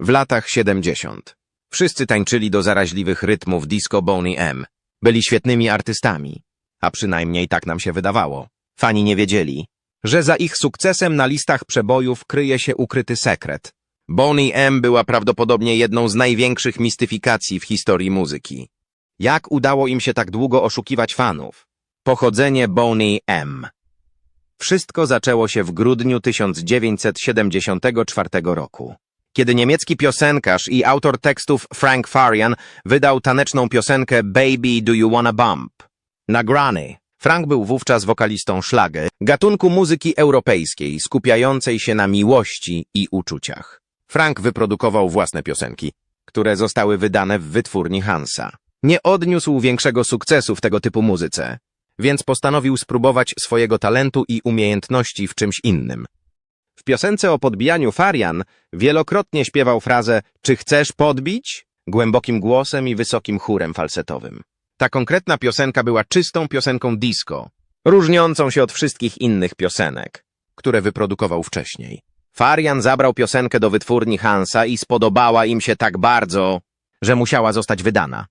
w latach 70. Wszyscy tańczyli do zaraźliwych rytmów disco Boney M. Byli świetnymi artystami, a przynajmniej tak nam się wydawało. Fani nie wiedzieli, że za ich sukcesem na listach przebojów kryje się ukryty sekret. Boney M była prawdopodobnie jedną z największych mistyfikacji w historii muzyki. Jak udało im się tak długo oszukiwać fanów? Pochodzenie Boney M. Wszystko zaczęło się w grudniu 1974 roku, kiedy niemiecki piosenkarz i autor tekstów Frank Farian wydał taneczną piosenkę Baby Do You Wanna Bump? Nagrany. Frank był wówczas wokalistą szlagę, gatunku muzyki europejskiej skupiającej się na miłości i uczuciach. Frank wyprodukował własne piosenki, które zostały wydane w wytwórni Hansa. Nie odniósł większego sukcesu w tego typu muzyce, więc postanowił spróbować swojego talentu i umiejętności w czymś innym. W piosence o podbijaniu Farian wielokrotnie śpiewał frazę Czy chcesz podbić? głębokim głosem i wysokim chórem falsetowym. Ta konkretna piosenka była czystą piosenką disco, różniącą się od wszystkich innych piosenek, które wyprodukował wcześniej. Farian zabrał piosenkę do wytwórni Hansa i spodobała im się tak bardzo, że musiała zostać wydana.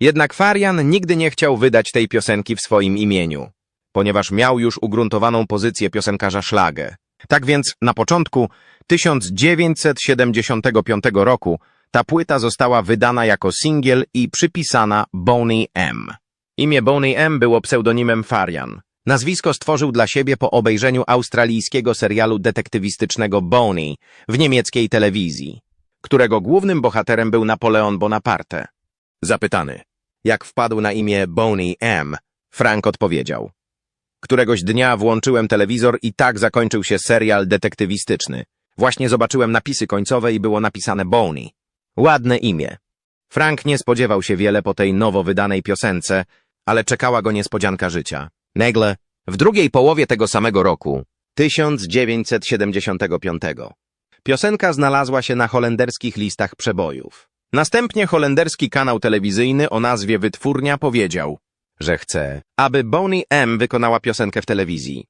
Jednak Farian nigdy nie chciał wydać tej piosenki w swoim imieniu, ponieważ miał już ugruntowaną pozycję piosenkarza szlagę. Tak więc na początku 1975 roku ta płyta została wydana jako singiel i przypisana Boney M. Imię Boney M było pseudonimem Farian. Nazwisko stworzył dla siebie po obejrzeniu australijskiego serialu detektywistycznego Boney w niemieckiej telewizji, którego głównym bohaterem był Napoleon Bonaparte. Zapytany, jak wpadł na imię Boney M., Frank odpowiedział. Któregoś dnia włączyłem telewizor i tak zakończył się serial detektywistyczny. Właśnie zobaczyłem napisy końcowe i było napisane Boney. Ładne imię. Frank nie spodziewał się wiele po tej nowo wydanej piosence, ale czekała go niespodzianka życia. Nagle, w drugiej połowie tego samego roku, 1975, piosenka znalazła się na holenderskich listach przebojów. Następnie holenderski kanał telewizyjny o nazwie Wytwórnia powiedział, że chce, aby Boney M. wykonała piosenkę w telewizji.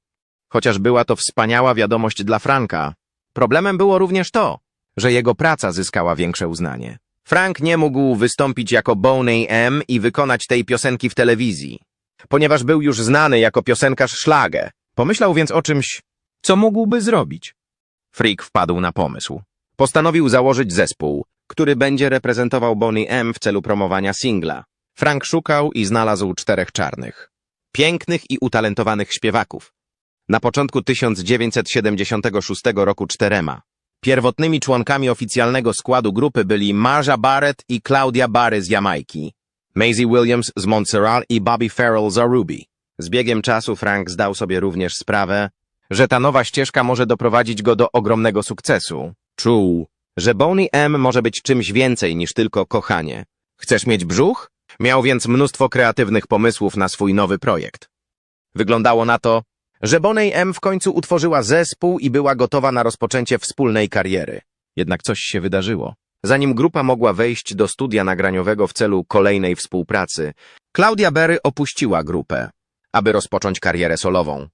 Chociaż była to wspaniała wiadomość dla Franka, problemem było również to, że jego praca zyskała większe uznanie. Frank nie mógł wystąpić jako Boney M. i wykonać tej piosenki w telewizji, ponieważ był już znany jako piosenkarz szlagę. Pomyślał więc o czymś, co mógłby zrobić. Freak wpadł na pomysł. Postanowił założyć zespół, który będzie reprezentował Boney M. w celu promowania singla. Frank szukał i znalazł czterech czarnych. Pięknych i utalentowanych śpiewaków. Na początku 1976 roku czterema. Pierwotnymi członkami oficjalnego składu grupy byli Marja Barrett i Claudia Barry z Jamajki, Maisie Williams z Montserrat i Bobby Farrell z Aruby. Z biegiem czasu Frank zdał sobie również sprawę, że ta nowa ścieżka może doprowadzić go do ogromnego sukcesu. Czuł, że Boney M może być czymś więcej niż tylko kochanie. Chcesz mieć brzuch? Miał więc mnóstwo kreatywnych pomysłów na swój nowy projekt. Wyglądało na to, że Boney M w końcu utworzyła zespół i była gotowa na rozpoczęcie wspólnej kariery. Jednak coś się wydarzyło. Zanim grupa mogła wejść do studia nagraniowego w celu kolejnej współpracy, Claudia Berry opuściła grupę, aby rozpocząć karierę solową.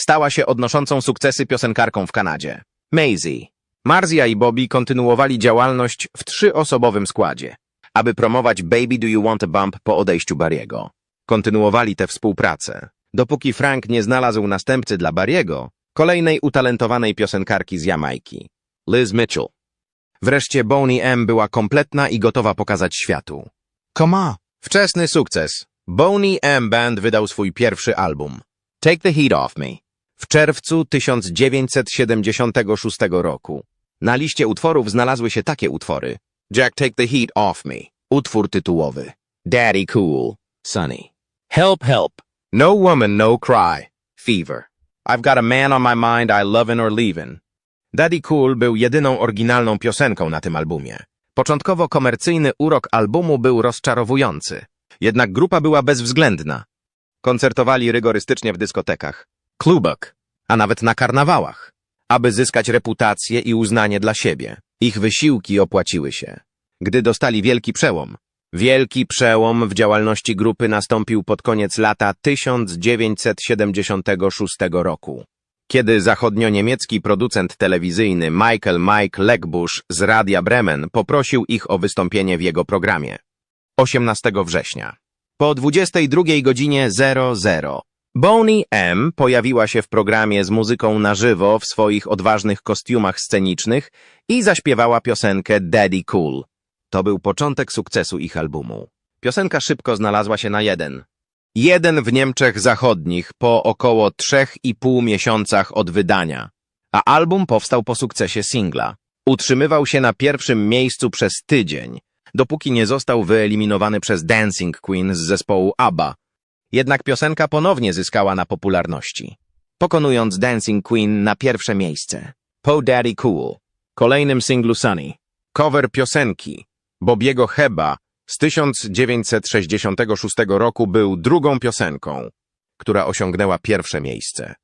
Stała się odnoszącą sukcesy piosenkarką w Kanadzie. Maisie, Marzia i Bobby kontynuowali działalność w trzyosobowym składzie, aby promować Baby Do You Want a Bump po odejściu Barry'ego. Kontynuowali tę współpracę, dopóki Frank nie znalazł następcy dla Barry'ego, kolejnej utalentowanej piosenkarki z Jamajki, Liz Mitchell. Wreszcie Boney M była kompletna i gotowa pokazać światu. Koma! Wczesny sukces. Boney M Band wydał swój pierwszy album, Take the Heat Off Me, w czerwcu 1976 roku. Na liście utworów znalazły się takie utwory. Jack Take the Heat Off Me, utwór tytułowy. Daddy Cool, Sunny. Help Help, No Woman No Cry, Fever. I've got a man on my mind I lovin' or leavin'. Daddy Cool był jedyną oryginalną piosenką na tym albumie. Początkowo komercyjny urok albumu był rozczarowujący. Jednak grupa była bezwzględna. Koncertowali rygorystycznie w dyskotekach, klubach, a nawet na karnawałach, aby zyskać reputację i uznanie dla siebie. Ich wysiłki opłaciły się. Gdy dostali wielki przełom. Wielki przełom w działalności grupy nastąpił pod koniec lata 1976 roku. kiedy zachodnio-niemiecki producent telewizyjny Michael Mike Legbusch z Radia Bremen poprosił ich o wystąpienie w jego programie. 18 września. Po 22 godzinie 00 Boney M. pojawiła się w programie z muzyką na żywo w swoich odważnych kostiumach scenicznych i zaśpiewała piosenkę Daddy Cool. To był początek sukcesu ich albumu. Piosenka szybko znalazła się na jeden. Jeden w Niemczech Zachodnich po około trzech i pół miesiącach od wydania, a album powstał po sukcesie singla. Utrzymywał się na pierwszym miejscu przez tydzień, dopóki nie został wyeliminowany przez Dancing Queen z zespołu ABBA. Jednak piosenka ponownie zyskała na popularności, pokonując Dancing Queen na pierwsze miejsce. Po Daddy Cool, kolejnym singlu Sunny, cover piosenki Bobiego Heba z 1966 roku był drugą piosenką, która osiągnęła pierwsze miejsce.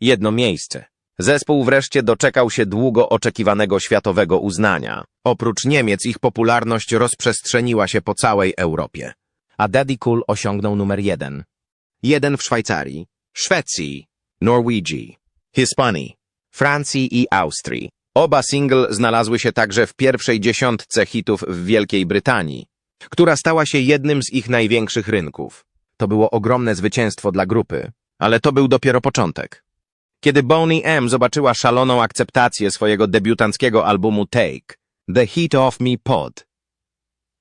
Jedno miejsce. Zespół wreszcie doczekał się długo oczekiwanego światowego uznania. Oprócz Niemiec ich popularność rozprzestrzeniła się po całej Europie. A Daddy Cool osiągnął numer jeden. Jeden w Szwajcarii, Szwecji, Norwegii, Hiszpanii, Francji i Austrii. Oba single znalazły się także w pierwszej dziesiątce hitów w Wielkiej Brytanii, która stała się jednym z ich największych rynków. To było ogromne zwycięstwo dla grupy, ale to był dopiero początek. Kiedy Boney M. zobaczyła szaloną akceptację swojego debiutanckiego albumu Take, The Heat of Me Pod.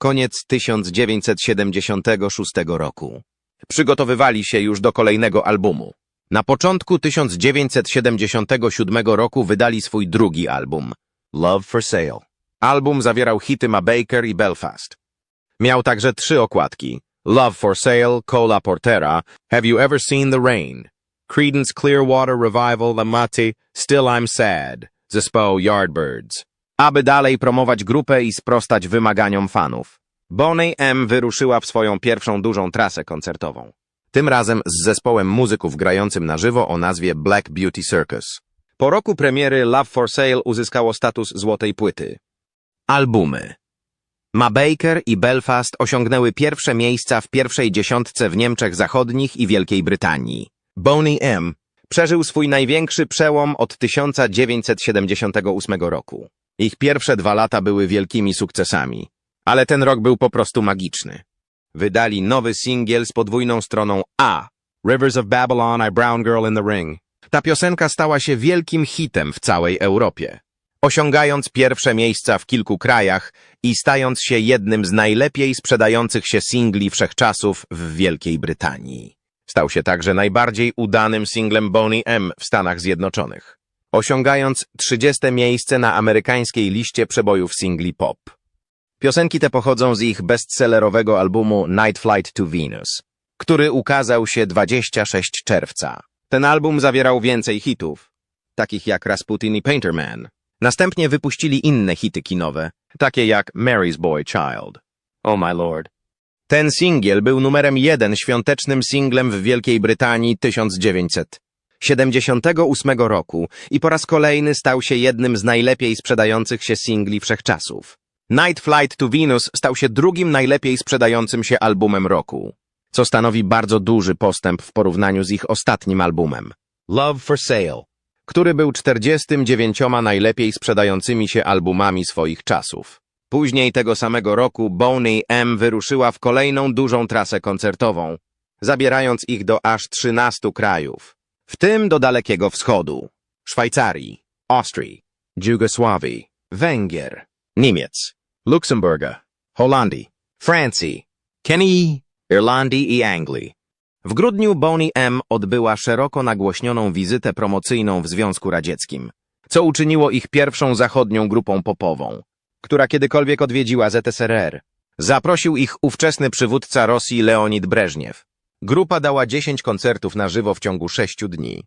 Koniec 1976 roku. Przygotowywali się już do kolejnego albumu. Na początku 1977 roku wydali swój drugi album, Love for Sale. Album zawierał hity Ma Baker i Belfast. Miał także trzy okładki. Love for Sale, Cola Portera, Have You Ever Seen the Rain, Creedence Clearwater Revival, The Mati, Still I'm Sad, zespołu Yardbirds. Aby dalej promować grupę i sprostać wymaganiom fanów. Boney M. wyruszyła w swoją pierwszą dużą trasę koncertową. Tym razem z zespołem muzyków grającym na żywo o nazwie Black Beauty Circus. Po roku premiery Love for Sale uzyskało status złotej płyty. Albumy Ma Baker i Belfast osiągnęły pierwsze miejsca w pierwszej dziesiątce w Niemczech Zachodnich i Wielkiej Brytanii. Boney M. przeżył swój największy przełom od 1978 roku. Ich pierwsze dwa lata były wielkimi sukcesami, ale ten rok był po prostu magiczny. Wydali nowy singiel z podwójną stroną A. Rivers of Babylon, I Brown Girl in the Ring. Ta piosenka stała się wielkim hitem w całej Europie osiągając pierwsze miejsca w kilku krajach i stając się jednym z najlepiej sprzedających się singli wszechczasów w Wielkiej Brytanii. Stał się także najbardziej udanym singlem Boney M w Stanach Zjednoczonych, osiągając 30 miejsce na amerykańskiej liście przebojów singli pop. Piosenki te pochodzą z ich bestsellerowego albumu Night Flight to Venus, który ukazał się 26 czerwca. Ten album zawierał więcej hitów, takich jak Rasputin i Painter Man, Następnie wypuścili inne hity kinowe, takie jak Mary's Boy Child. Oh my lord. Ten singiel był numerem jeden świątecznym singlem w Wielkiej Brytanii 1978 roku i po raz kolejny stał się jednym z najlepiej sprzedających się singli wszechczasów. Night Flight to Venus stał się drugim najlepiej sprzedającym się albumem roku, co stanowi bardzo duży postęp w porównaniu z ich ostatnim albumem. Love for Sale który był 49 najlepiej sprzedającymi się albumami swoich czasów. Później tego samego roku Boney M. wyruszyła w kolejną dużą trasę koncertową, zabierając ich do aż 13 krajów, w tym do Dalekiego Wschodu, Szwajcarii, Austrii, Jugosławii, Węgier, Niemiec, Luksemburga, Holandii, Francji, Kenii, Irlandii i Anglii. W grudniu Boney M. odbyła szeroko nagłośnioną wizytę promocyjną w Związku Radzieckim, co uczyniło ich pierwszą zachodnią grupą popową, która kiedykolwiek odwiedziła ZSRR. Zaprosił ich ówczesny przywódca Rosji Leonid Breżniew. Grupa dała 10 koncertów na żywo w ciągu sześciu dni.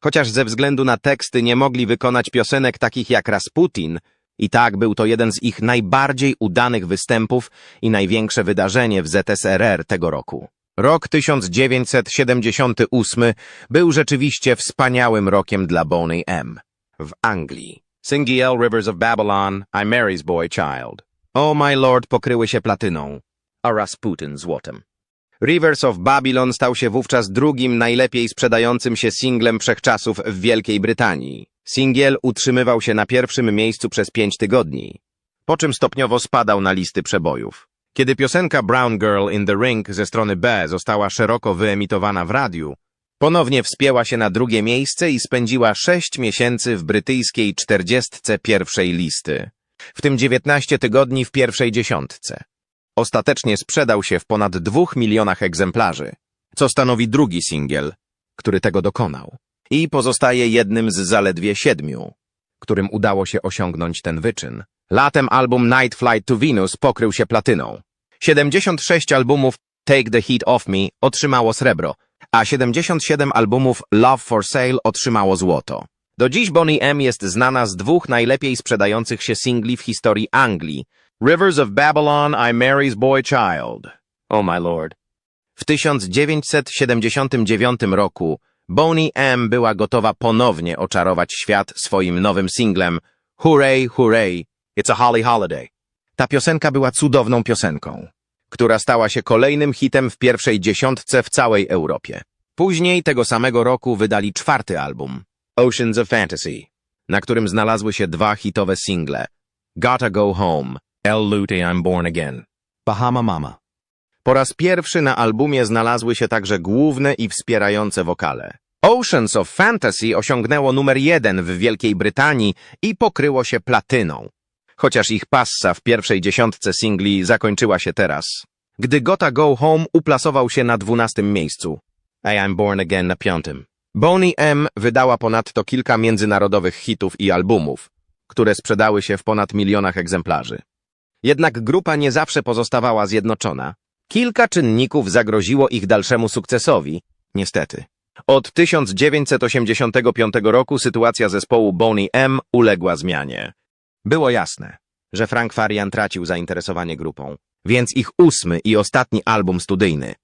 Chociaż ze względu na teksty nie mogli wykonać piosenek takich jak Rasputin, i tak był to jeden z ich najbardziej udanych występów i największe wydarzenie w ZSRR tego roku. Rok 1978 był rzeczywiście wspaniałym rokiem dla Boney M. W Anglii. Singiel Rivers of Babylon, I Mary's Boy Child. Oh My Lord pokryły się platyną, a Rasputin złotem. Rivers of Babylon stał się wówczas drugim najlepiej sprzedającym się singlem wszechczasów w Wielkiej Brytanii. Singiel utrzymywał się na pierwszym miejscu przez pięć tygodni, po czym stopniowo spadał na listy przebojów. Kiedy piosenka Brown Girl in the Ring ze strony B została szeroko wyemitowana w radiu, ponownie wspięła się na drugie miejsce i spędziła sześć miesięcy w brytyjskiej czterdziestce pierwszej listy, w tym 19 tygodni w pierwszej dziesiątce. Ostatecznie sprzedał się w ponad dwóch milionach egzemplarzy, co stanowi drugi singiel, który tego dokonał. I pozostaje jednym z zaledwie siedmiu, którym udało się osiągnąć ten wyczyn. Latem album Night Flight to Venus pokrył się platyną. 76 albumów Take the Heat Off Me otrzymało srebro, a 77 albumów Love for Sale otrzymało złoto. Do dziś Bonnie M jest znana z dwóch najlepiej sprzedających się singli w historii Anglii. Rivers of Babylon, I Mary's Boy Child. Oh my lord. W 1979 roku Bonnie M była gotowa ponownie oczarować świat swoim nowym singlem Hooray, hooray, it's a holly holiday. Ta piosenka była cudowną piosenką, która stała się kolejnym hitem w pierwszej dziesiątce w całej Europie. Później tego samego roku wydali czwarty album, Oceans of Fantasy, na którym znalazły się dwa hitowe single, Gotta Go Home, El Lute I'm Born Again. Bahama Mama. Po raz pierwszy na albumie znalazły się także główne i wspierające wokale. Oceans of Fantasy osiągnęło numer jeden w Wielkiej Brytanii i pokryło się platyną. Chociaż ich passa w pierwszej dziesiątce singli zakończyła się teraz. Gdy Gotta Go Home uplasował się na dwunastym miejscu, a I'm Born Again na piątym. Bonnie M wydała ponadto kilka międzynarodowych hitów i albumów, które sprzedały się w ponad milionach egzemplarzy. Jednak grupa nie zawsze pozostawała zjednoczona. Kilka czynników zagroziło ich dalszemu sukcesowi, niestety. Od 1985 roku sytuacja zespołu Boney M uległa zmianie. Było jasne, że Frank Farian tracił zainteresowanie grupą, więc ich ósmy i ostatni album studyjny,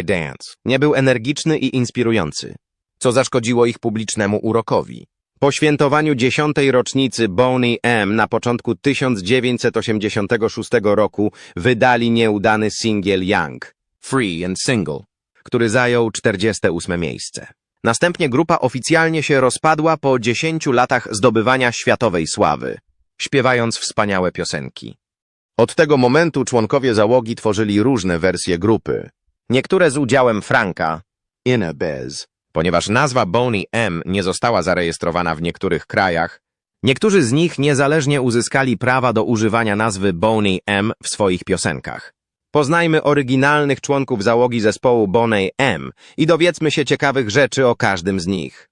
I Dance, nie był energiczny i inspirujący, co zaszkodziło ich publicznemu urokowi. Po świętowaniu dziesiątej rocznicy Boney M na początku 1986 roku wydali nieudany singiel Young, Free and Single, który zajął 48 miejsce. Następnie grupa oficjalnie się rozpadła po 10 latach zdobywania światowej sławy, śpiewając wspaniałe piosenki. Od tego momentu członkowie załogi tworzyli różne wersje grupy, niektóre z udziałem Franka, Inna Bez, ponieważ nazwa Boney M nie została zarejestrowana w niektórych krajach, niektórzy z nich niezależnie uzyskali prawa do używania nazwy Boney M w swoich piosenkach. Poznajmy oryginalnych członków załogi zespołu Boney M i dowiedzmy się ciekawych rzeczy o każdym z nich.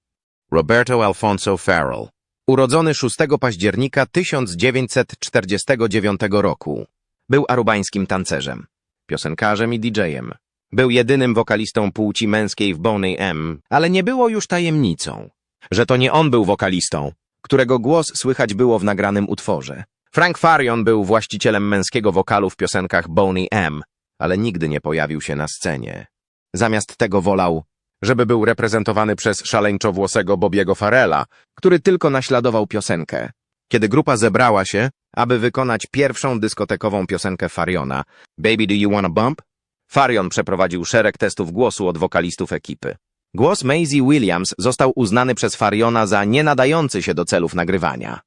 Roberto Alfonso Farrell, urodzony 6 października 1949 roku, był arubańskim tancerzem, piosenkarzem i DJ-em. Był jedynym wokalistą płci męskiej w Boney M, ale nie było już tajemnicą, że to nie on był wokalistą, którego głos słychać było w nagranym utworze. Frank Farion był właścicielem męskiego wokalu w piosenkach Boney M, ale nigdy nie pojawił się na scenie. Zamiast tego wolał, żeby był reprezentowany przez szaleńczowłosego Bobiego Farela, który tylko naśladował piosenkę. Kiedy grupa zebrała się, aby wykonać pierwszą dyskotekową piosenkę Fariona, Baby Do You Wanna Bump? Farion przeprowadził szereg testów głosu od wokalistów ekipy. Głos Maisie Williams został uznany przez Fariona za nienadający się do celów nagrywania.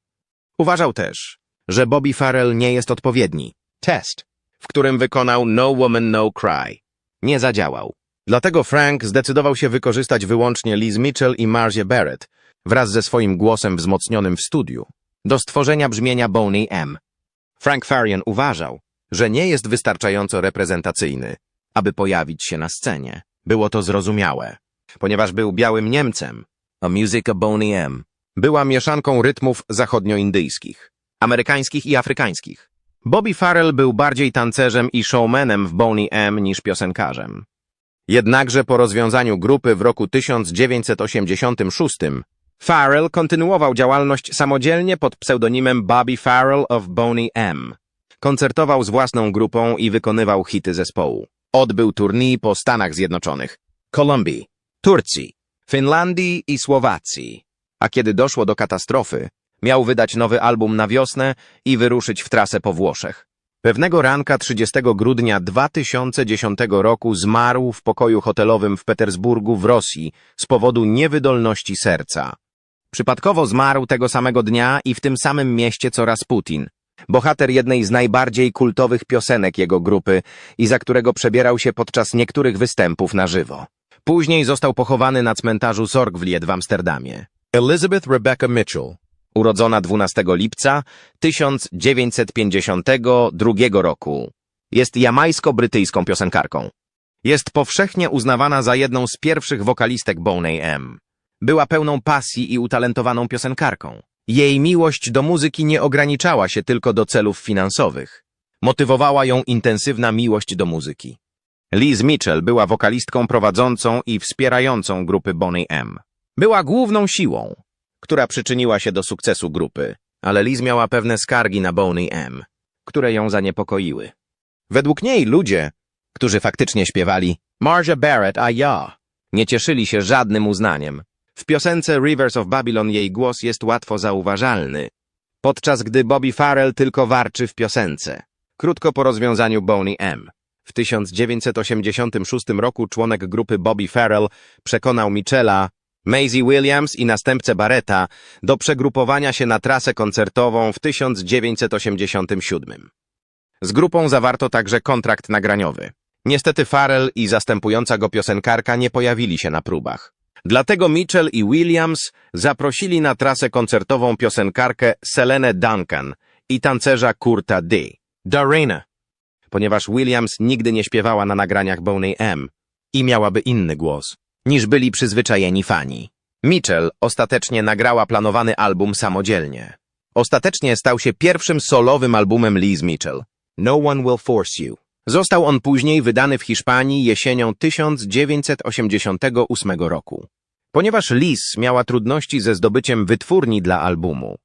Uważał też, że Bobby Farrell nie jest odpowiedni. Test, w którym wykonał No Woman No Cry, nie zadziałał. Dlatego Frank zdecydował się wykorzystać wyłącznie Liz Mitchell i Marzie Barrett wraz ze swoim głosem wzmocnionym w studiu do stworzenia brzmienia Boney M. Frank Farian uważał, że nie jest wystarczająco reprezentacyjny, aby pojawić się na scenie. Było to zrozumiałe, ponieważ był białym Niemcem, a muzyka Boney M była mieszanką rytmów zachodnioindyjskich, amerykańskich i afrykańskich. Bobby Farrell był bardziej tancerzem i showmanem w Boney M niż piosenkarzem. Jednakże po rozwiązaniu grupy w roku 1986 Farrell kontynuował działalność samodzielnie pod pseudonimem Bobby Farrell of Boney M. Koncertował z własną grupą i wykonywał hity zespołu. Odbył tournée po Stanach Zjednoczonych, Kolumbii, Turcji, Finlandii i Słowacji. A kiedy doszło do katastrofy, miał wydać nowy album na wiosnę i wyruszyć w trasę po Włoszech. Pewnego ranka 30 grudnia 2010 roku zmarł w pokoju hotelowym w Petersburgu w Rosji z powodu niewydolności serca. Przypadkowo zmarł tego samego dnia i w tym samym mieście co Rasputin, bohater jednej z najbardziej kultowych piosenek jego grupy i za którego przebierał się podczas niektórych występów na żywo. Później został pochowany na cmentarzu Zorgvliet w Amsterdamie. Elizabeth Rebecca Mitchell, urodzona 12 lipca 1952 roku, jest jamajsko-brytyjską piosenkarką. Jest powszechnie uznawana za jedną z pierwszych wokalistek Boney M. Była pełną pasji i utalentowaną piosenkarką. Jej miłość do muzyki nie ograniczała się tylko do celów finansowych. Motywowała ją intensywna miłość do muzyki. Liz Mitchell była wokalistką prowadzącą i wspierającą grupy Boney M. Była główną siłą, która przyczyniła się do sukcesu grupy, ale Liz miała pewne skargi na Boney M, które ją zaniepokoiły. Według niej ludzie, którzy faktycznie śpiewali Marja Barrett a ja, nie cieszyli się żadnym uznaniem. W piosence Rivers of Babylon jej głos jest łatwo zauważalny, podczas gdy Bobby Farrell tylko warczy w piosence. Krótko po rozwiązaniu Boney M. W 1986 roku członek grupy Bobby Farrell przekonał Michela, Maisie Williams i następcę Barretta do przegrupowania się na trasę koncertową w 1987. Z grupą zawarto także kontrakt nagraniowy. Niestety Farrell i zastępująca go piosenkarka nie pojawili się na próbach. Dlatego Mitchell i Williams zaprosili na trasę koncertową piosenkarkę Selenę Duncan i tancerza Kurta D. Darena, ponieważ Williams nigdy nie śpiewała na nagraniach Boney M i miałaby inny głos, niż byli przyzwyczajeni fani. Mitchell ostatecznie nagrała planowany album samodzielnie. Ostatecznie stał się pierwszym solowym albumem Liz Mitchell. No One Will Force You. Został on później wydany w Hiszpanii jesienią 1988 roku. Ponieważ Liz miała trudności ze zdobyciem wytwórni dla albumu.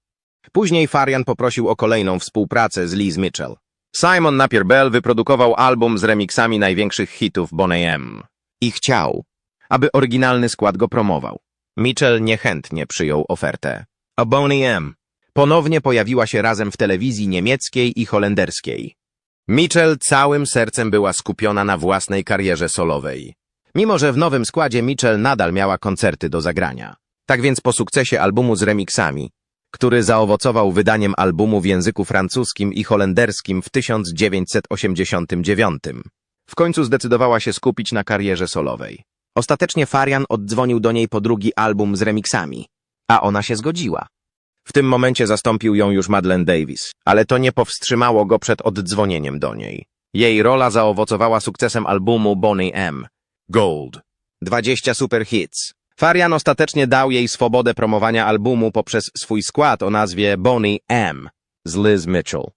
Później Farian poprosił o kolejną współpracę z Liz Mitchell. Simon Napier-Bell wyprodukował album z remixami największych hitów Boney M. I chciał, aby oryginalny skład go promował. Mitchell niechętnie przyjął ofertę. A Boney M. ponownie pojawiła się razem w telewizji niemieckiej i holenderskiej. Mitchell całym sercem była skupiona na własnej karierze solowej. Mimo, że w nowym składzie Mitchell nadal miała koncerty do zagrania. Tak więc po sukcesie albumu z remixami, który zaowocował wydaniem albumu w języku francuskim i holenderskim w 1989, w końcu zdecydowała się skupić na karierze solowej. Ostatecznie Farian oddzwonił do niej po drugi album z remixami, a ona się zgodziła. W tym momencie zastąpił ją już Madeleine Davis, ale to nie powstrzymało go przed oddzwonieniem do niej. Jej rola zaowocowała sukcesem albumu Boney M. Gold. 20 super hits. Farian ostatecznie dał jej swobodę promowania albumu poprzez swój skład o nazwie Boney M. z Liz Mitchell.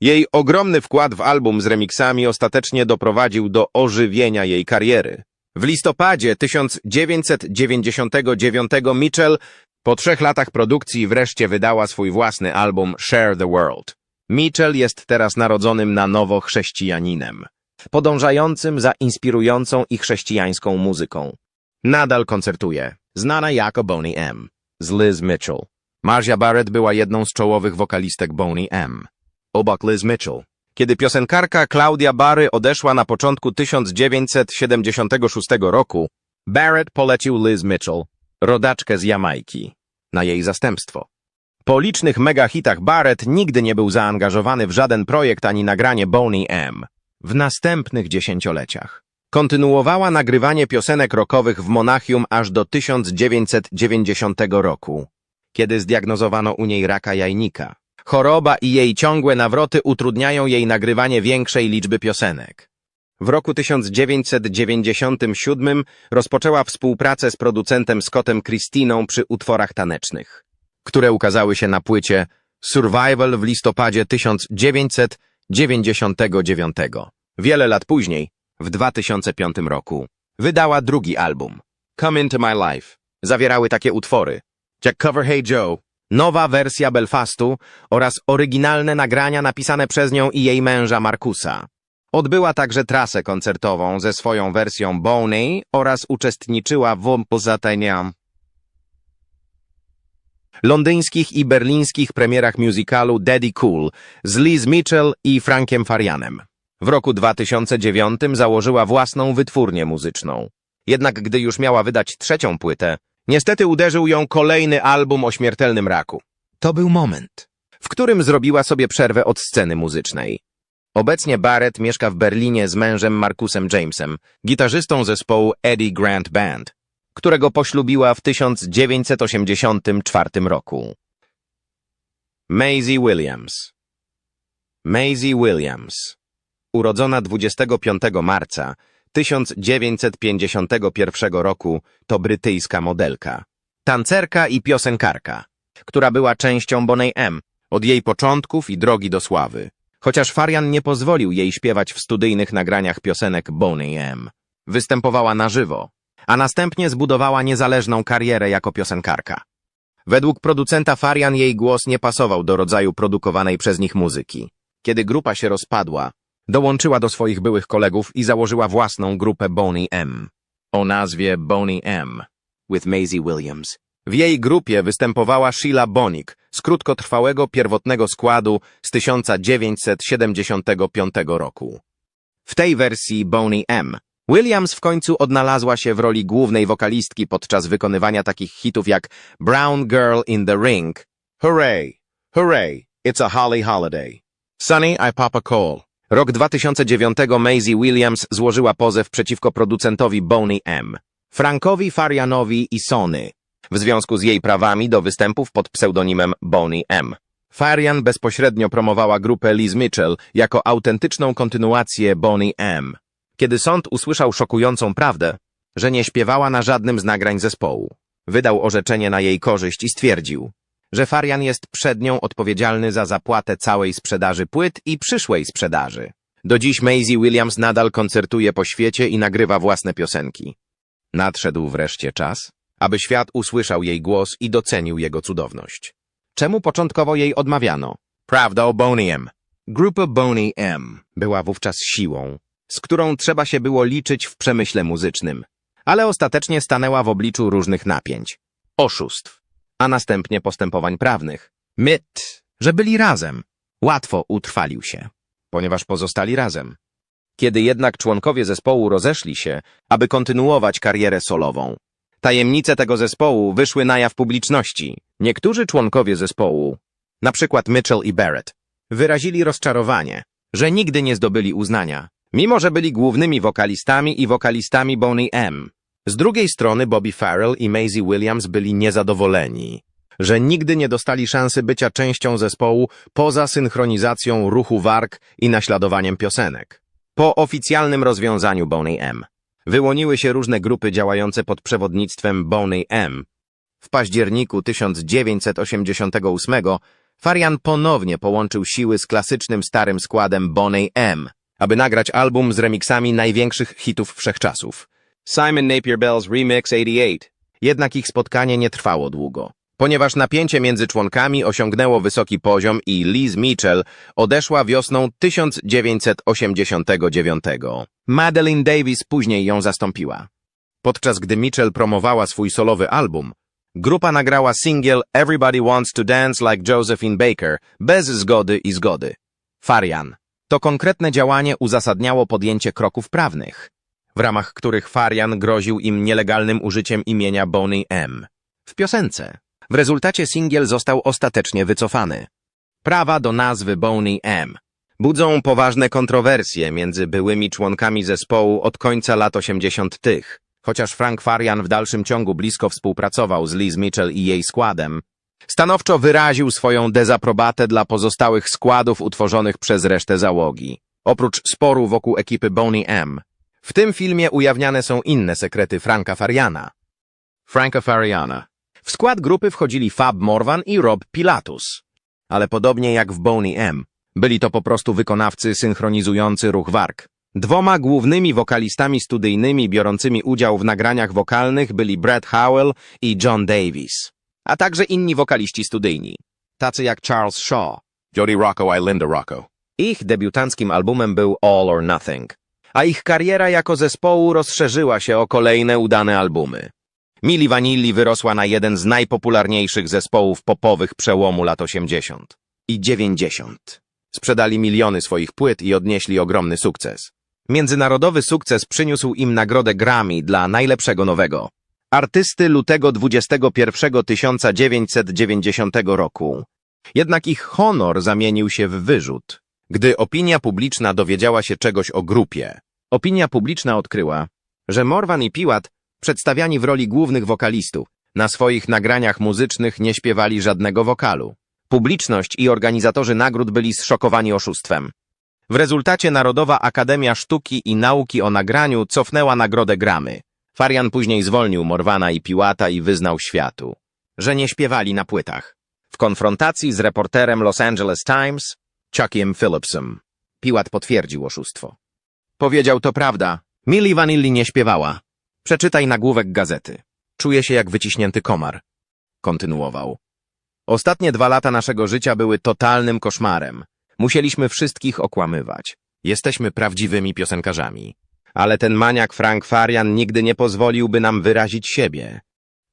Jej ogromny wkład w album z remixami ostatecznie doprowadził do ożywienia jej kariery. W listopadzie 1999 Mitchell po trzech latach produkcji wreszcie wydała swój własny album Share the World. Mitchell jest teraz narodzonym na nowo chrześcijaninem, podążającym za inspirującą i chrześcijańską muzyką. Nadal koncertuje, znana jako Boney M. z Liz Mitchell. Marja Barrett była jedną z czołowych wokalistek Boney M. Obok Liz Mitchell. Kiedy piosenkarka Claudia Barry odeszła na początku 1976 roku, Barrett polecił Liz Mitchell, rodaczkę z Jamajki, na jej zastępstwo. Po licznych megahitach Barrett nigdy nie był zaangażowany w żaden projekt ani nagranie Boney M. w następnych dziesięcioleciach. Kontynuowała nagrywanie piosenek rockowych w Monachium aż do 1990 roku, kiedy zdiagnozowano u niej raka jajnika. Choroba i jej ciągłe nawroty utrudniają jej nagrywanie większej liczby piosenek. W roku 1997 rozpoczęła współpracę z producentem Scottem Christiną przy utworach tanecznych, które ukazały się na płycie Survival w listopadzie 1999. Wiele lat później, w 2005 roku, wydała drugi album, Come Into My Life. Zawierały takie utwory, jak Cover Hey Joe, nowa wersja Belfastu oraz oryginalne nagrania napisane przez nią i jej męża Markusa. Odbyła także trasę koncertową ze swoją wersją Boney oraz uczestniczyła w Pozataniam. Londyńskich i berlińskich premierach musicalu Daddy Cool z Liz Mitchell i Frankiem Farianem. W roku 2009 założyła własną wytwórnię muzyczną. Jednak gdy już miała wydać trzecią płytę, niestety uderzył ją kolejny album o śmiertelnym raku. To był moment, w którym zrobiła sobie przerwę od sceny muzycznej. Obecnie Barrett mieszka w Berlinie z mężem Markusem Jamesem, gitarzystą zespołu Eddie Grant Band, którego poślubiła w 1984 roku. Maisie Williams Maisie Williams Urodzona 25 marca 1951 roku, to brytyjska modelka, tancerka i piosenkarka, która była częścią Boney M od jej początków i drogi do sławy. Chociaż Farian nie pozwolił jej śpiewać w studyjnych nagraniach piosenek Boney M. Występowała na żywo, a następnie zbudowała niezależną karierę jako piosenkarka. Według producenta Farian jej głos nie pasował do rodzaju produkowanej przez nich muzyki. Kiedy grupa się rozpadła, dołączyła do swoich byłych kolegów i założyła własną grupę Boney M. O nazwie Boney M. with Maisie Williams. W jej grupie występowała Sheila Bonik z krótkotrwałego pierwotnego składu z 1975 roku. W tej wersji Boney M. Williams w końcu odnalazła się w roli głównej wokalistki podczas wykonywania takich hitów jak Brown Girl in the Ring, Hooray, Hooray, It's a Holly Holiday, Sunny I Papa Cole. Rok 2009 Maisie Williams złożyła pozew przeciwko producentowi Boney M. Frankowi Farianowi i Sony w związku z jej prawami do występów pod pseudonimem Boney M. Farian bezpośrednio promowała grupę Liz Mitchell jako autentyczną kontynuację Boney M. Kiedy sąd usłyszał szokującą prawdę, że nie śpiewała na żadnym z nagrań zespołu, wydał orzeczenie na jej korzyść i stwierdził, że Farian jest przed nią odpowiedzialny za zapłatę całej sprzedaży płyt i przyszłej sprzedaży. Do dziś Maisie Williams nadal koncertuje po świecie i nagrywa własne piosenki. Nadszedł wreszcie czas, aby świat usłyszał jej głos i docenił jego cudowność. Czemu początkowo jej odmawiano? Prawda o Boney M. Grupa Boney M. była wówczas siłą, z którą trzeba się było liczyć w przemyśle muzycznym, ale ostatecznie stanęła w obliczu różnych napięć, oszustw, a następnie postępowań prawnych. Mit, że byli razem, łatwo utrwalił się, ponieważ pozostali razem. Kiedy jednak członkowie zespołu rozeszli się, aby kontynuować karierę solową, tajemnice tego zespołu wyszły na jaw publiczności. Niektórzy członkowie zespołu, na przykład Mitchell i Barrett, wyrazili rozczarowanie, że nigdy nie zdobyli uznania, mimo że byli głównymi wokalistami i wokalistami Boney M. Z drugiej strony Bobby Farrell i Maisie Williams byli niezadowoleni, że nigdy nie dostali szansy bycia częścią zespołu poza synchronizacją ruchu warg i naśladowaniem piosenek. Po oficjalnym rozwiązaniu Boney M. wyłoniły się różne grupy działające pod przewodnictwem Boney M. W październiku 1988 Farian ponownie połączył siły z klasycznym starym składem Boney M., aby nagrać album z remixami największych hitów wszechczasów. Simon Napier Bell's Remix 88. Jednak ich spotkanie nie trwało długo, ponieważ napięcie między członkami osiągnęło wysoki poziom i Liz Mitchell odeszła wiosną 1989. Madeline Davis później ją zastąpiła. Podczas gdy Mitchell promowała swój solowy album, grupa nagrała singiel Everybody Wants to Dance Like Josephine Baker bez zgody i zgody. Farian. To konkretne działanie uzasadniało podjęcie kroków prawnych, w ramach których Farian groził im nielegalnym użyciem imienia Boney M. w piosence. W rezultacie singiel został ostatecznie wycofany. Prawa do nazwy Boney M. budzą poważne kontrowersje między byłymi członkami zespołu od końca lat 80. tych. Chociaż Frank Farian w dalszym ciągu blisko współpracował z Liz Mitchell i jej składem, stanowczo wyraził swoją dezaprobatę dla pozostałych składów utworzonych przez resztę załogi. Oprócz sporu wokół ekipy Boney M. W tym filmie ujawniane są inne sekrety Franka Fariana. Franka Fariana. W skład grupy wchodzili Fab Morvan i Rob Pilatus. Ale podobnie jak w Boney M, byli to po prostu wykonawcy synchronizujący ruch warg. Dwoma głównymi wokalistami studyjnymi biorącymi udział w nagraniach wokalnych byli Brad Howell i John Davis, a także inni wokaliści studyjni, tacy jak Charles Shaw, Jody Rocco i Linda Rocco. Ich debiutanckim albumem był All or Nothing, a ich kariera jako zespołu rozszerzyła się o kolejne udane albumy. Milli Vanilli wyrosła na jeden z najpopularniejszych zespołów popowych przełomu lat 80 i 90. Sprzedali miliony swoich płyt i odnieśli ogromny sukces. Międzynarodowy sukces przyniósł im nagrodę Grammy dla najlepszego nowego artysty lutego 21 1990 roku. Jednak ich honor zamienił się w wyrzut, gdy opinia publiczna dowiedziała się czegoś o grupie. Opinia publiczna odkryła, że Morvan i Piłat, przedstawiani w roli głównych wokalistów, na swoich nagraniach muzycznych nie śpiewali żadnego wokalu. Publiczność i organizatorzy nagród byli zszokowani oszustwem. W rezultacie Narodowa Akademia Sztuki i Nauki o nagraniu cofnęła nagrodę Gramy. Farian później zwolnił Morwana i Piłata i wyznał światu, że nie śpiewali na płytach. W konfrontacji z reporterem Los Angeles Times, Chuckiem Phillipsem, Piłat potwierdził oszustwo. Powiedział to prawda. Milli Vanilli nie śpiewała. Przeczytaj nagłówek gazety. Czuję się jak wyciśnięty komar. Kontynuował. Ostatnie dwa lata naszego życia były totalnym koszmarem. Musieliśmy wszystkich okłamywać. Jesteśmy prawdziwymi piosenkarzami. Ale ten maniak Frank Farian nigdy nie pozwoliłby nam wyrazić siebie.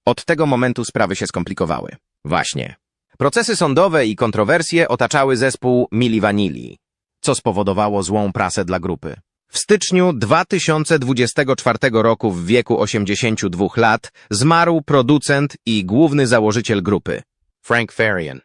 Od tego momentu sprawy się skomplikowały. Właśnie. Procesy sądowe i kontrowersje otaczały zespół Milli Vanilli, co spowodowało złą prasę dla grupy. W styczniu 2024 roku w wieku 82 lat zmarł producent i główny założyciel grupy, Frank Farian.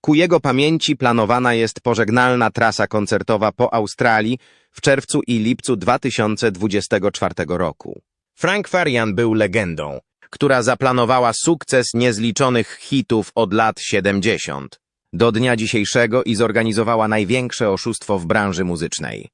Ku jego pamięci planowana jest pożegnalna trasa koncertowa po Australii w czerwcu i lipcu 2024 roku. Frank Farian był legendą, która zaplanowała sukces niezliczonych hitów od lat 70 do dnia dzisiejszego i zorganizowała największe oszustwo w branży muzycznej.